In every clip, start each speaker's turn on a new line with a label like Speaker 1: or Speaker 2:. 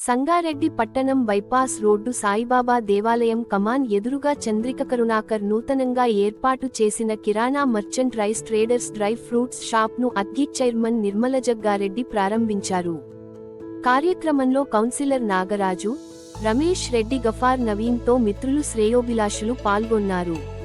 Speaker 1: సంగారెడ్డి పట్టణం bypass road Saibaba దేవాలయం కమాన్ ఎదురుగా చంద్రిక కరుణాకర్ నూతనంగా ఏర్పాటు చేసిన కిరాణా merchant rice traders dry fruits షాప్ను అద్గి చైర్మన్ నిర్మల జగ్గారెడ్డి ప్రారంభించారు. కార్యక్రమంలో కౌన్సిలర్ నాగరాజు రమేష్ రెడ్డి గఫార్ నవీన్తో మిత్రులు శ్రేయోభిలాషులు పాల్గొన్నారు.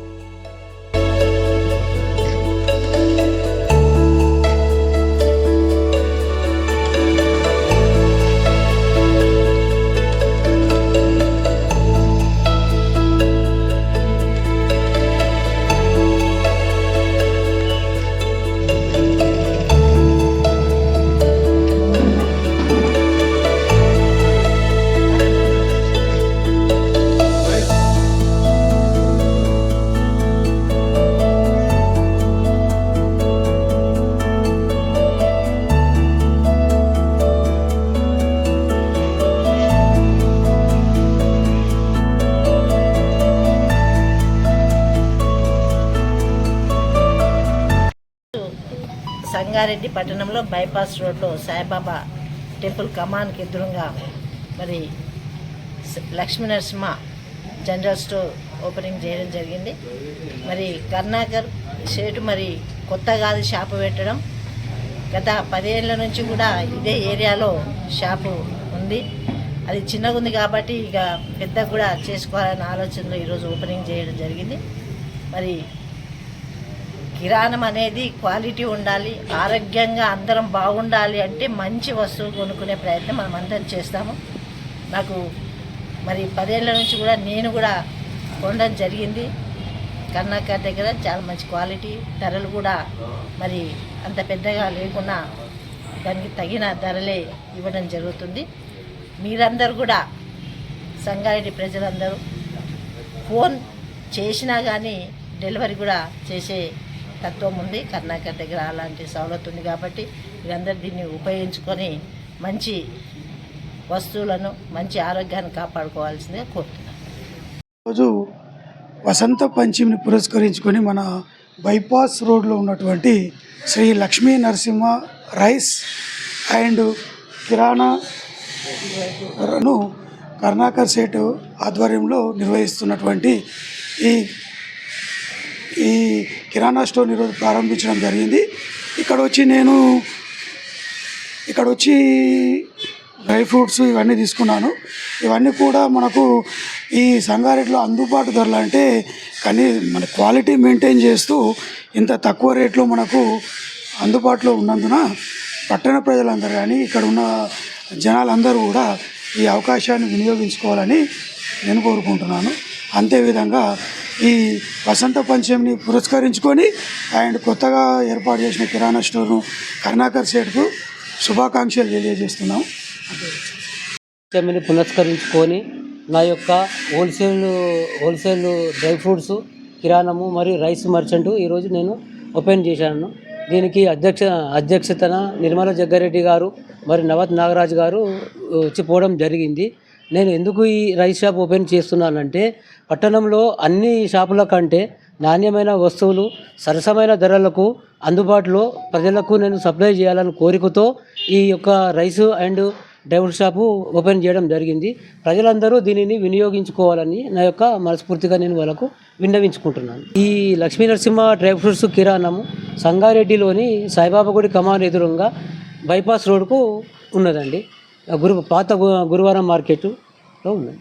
Speaker 2: సంగారెడ్డి పట్టణంలో బైపాస్ రోడ్లో సాయిబాబా టెంపుల్ కమాన్కి ఎదురుగా మరి Lakshmi Narasimha general store opening చేయడం జరిగింది. మరి కర్ణాకర్ షేటు మరి కొత్తగా షాపు పెట్టడం గత పదేళ్ళ నుంచి కూడా ఇదే ఏరియాలో షాపు ఉంది. అది చిన్నగా ఉంది కాబట్టి ఇక పెద్ద కూడా చేసుకోవాలనే ఆలోచనలో ఈరోజు ఓపెనింగ్ చేయడం జరిగింది. మరి కిరాణం అనేది క్వాలిటీ ఉండాలి ఆరోగ్యంగా అందరం బాగుండాలి అంటే మంచి వస్తువులు కొనుక్కునే ప్రయత్నం మనం అందరం చేస్తాము. నాకు మరి పదేళ్ళ నుంచి కూడా నేను కూడా కొనడం జరిగింది. కర్ణాకర్ దగ్గర చాలా మంచి క్వాలిటీ ధరలు కూడా మరి అంత పెద్దగా లేకున్నా దానికి తగిన ధరలే ఇవ్వడం జరుగుతుంది. మీరందరూ కూడా సంగారెడ్డి ప్రజలందరూ ఫోన్ చేసినా కానీ డెలివరీ కూడా చేసే తత్వం ఉంది. కర్ణాకర్ దగ్గర అలాంటి సవలత్ ఉంది కాబట్టి మీరందరూ దీన్ని ఉపయోగించుకొని మంచి వస్తువులను మంచి ఆరోగ్యాన్ని కాపాడుకోవాల్సిందిగా కోరుతున్నాను
Speaker 3: రోజు వసంత పంచమిని పురస్కరించుకొని మన బైపాస్ రోడ్లో ఉన్నటువంటి శ్రీ లక్ష్మీ నరసింహ రైస్ అండ్ కిరాణా ను కర్ణాకర్ సేట్ ఆధ్వర్యంలో నిర్వహిస్తున్నటువంటి ఈ ఈ కిరాణా స్టోర్ ఈరోజు ప్రారంభించడం జరిగింది. ఇక్కడ వచ్చి నేను ఇక్కడ వచ్చి డ్రై ఫ్రూట్స్ ఇవన్నీ తీసుకున్నాను. ఇవన్నీ కూడా మనకు ఈ సంగారెడ్డిలో అందుబాటు ధరలు అంటే కానీ మన క్వాలిటీ మెయింటైన్ చేస్తూ ఇంత తక్కువ రేట్లో మనకు అందుబాటులో ఉన్నందున పట్టణ ప్రజలందరూ కానీ ఇక్కడ ఉన్న జనాలందరూ కూడా ఈ అవకాశాన్ని వినియోగించుకోవాలని నేను కోరుకుంటున్నాను. అంతేవిధంగా ఈ వసంత పంచమిని పురస్కరించుకొని అండ్ కొత్తగా ఏర్పాటు చేసిన కిరాణా స్టోర్ను కరుణాకర్ సేట్కు శుభాకాంక్షలు తెలియజేస్తున్నాం.
Speaker 4: పంచమిని పునస్కరించుకొని నా యొక్క హోల్సేల్ హోల్సేల్ డ్రై ఫ్రూట్స్ కిరాణము మరియు రైస్ మర్చెంట్ ఈరోజు నేను ఓపెన్ చేశాను. దీనికి అధ్యక్ష అధ్యక్షతన నిర్మల జగ్గారెడ్డి గారు మరి నవత్ నాగరాజు గారు వచ్చిపోవడం జరిగింది. నేను ఎందుకు ఈ రైస్ షాప్ ఓపెన్ చేస్తున్నానంటే పట్టణంలో అన్ని షాపుల కంటే నాణ్యమైన వస్తువులు సరసమైన ధరలకు అందుబాటులో ప్రజలకు నేను సప్లై చేయాలని కోరికతో ఈ యొక్క rice and driver shop open చేయడం జరిగింది. ప్రజలందరూ దీనిని వినియోగించుకోవాలని నా యొక్క మనస్ఫూర్తిగా నేను వాళ్ళకు విన్నవించుకుంటున్నాను. ఈ లక్ష్మీ నరసింహ డ్రై ఫ్రూట్స్ కిరాణము సంగారెడ్డిలోని సాయిబాబా గుడి కమాన్ ఎదురుగా బైపాస్ రోడ్కు ఉన్నదండి. గురు పాత గురువారం మార్కెట్లో ఉన్నది